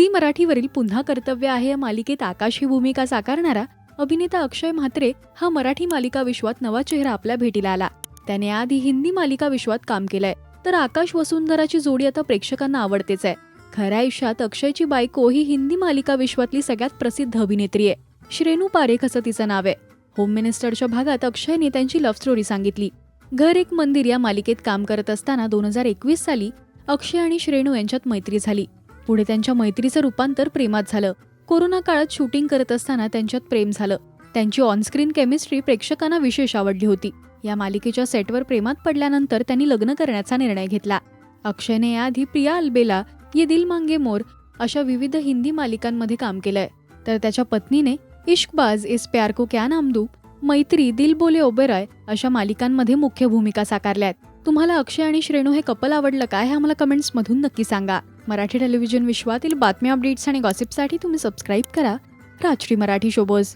Zee मराठीवरील पुन्हा कर्तव्य आहे या मालिकेत आकाश ही भूमिका साकारणारा अभिनेता अक्षय म्हात्रे हा मराठी मालिका विश्वात नवा चेहरा आपल्या भेटीला आला. त्याने आधी हिंदी मालिका विश्वात काम केलंय तर आकाश वसुंधराची जोडी आता प्रेक्षकांना आवडतेच आहे. खऱ्या आयुष्यात अक्षयची बायको ही हिंदी मालिका विश्वातली सगळ्यात प्रसिद्ध अभिनेत्री आहे. श्रेणू पारेख असं तिचं नाव आहे. होम मिनिस्टरच्या भागात अक्षयने त्यांची लव्ह स्टोरी सांगितली. घर एक मंदिर या मालिकेत काम करत असताना दोन हजार एकवीस साली अक्षय आणि श्रेणू यांच्यात मैत्री झाली. पुढे त्यांच्या मैत्रीचं रूपांतर प्रेमात झालं. कोरोना काळात शूटिंग करत असताना त्यांच्यात प्रेम झालं. त्यांची ऑनस्क्रीन केमिस्ट्री प्रेक्षकांना विशेष आवडली होती. या मालिकेच्या सेटवर प्रेमात पडल्यानंतर त्यांनी लग्न करण्याचा निर्णय घेतला. अक्षयने याआधी प्रिया अल्बेला ये दिल मांगे मोर अशा विविध हिंदी मालिकांमध्ये काम केलंय. तर त्याच्या पत्नीने इश्कबाज इस प्यार को क्या नाम दू मैत्री दिल बोले ओबेरॉय अशा मालिकांमध्ये मुख्य भूमिका साकारल्यात. तुम्हाला अक्षय आणि श्रेणू हे कपल आवडलं काय हे आम्हाला कमेंट्समधून नक्की सांगा. मराठी टेलिव्हिजन विश्वातील बातम्या अपडेट्स आणि गॉसिपसाठी तुम्ही सबस्क्राईब करा. राजश्री मराठी शोबोज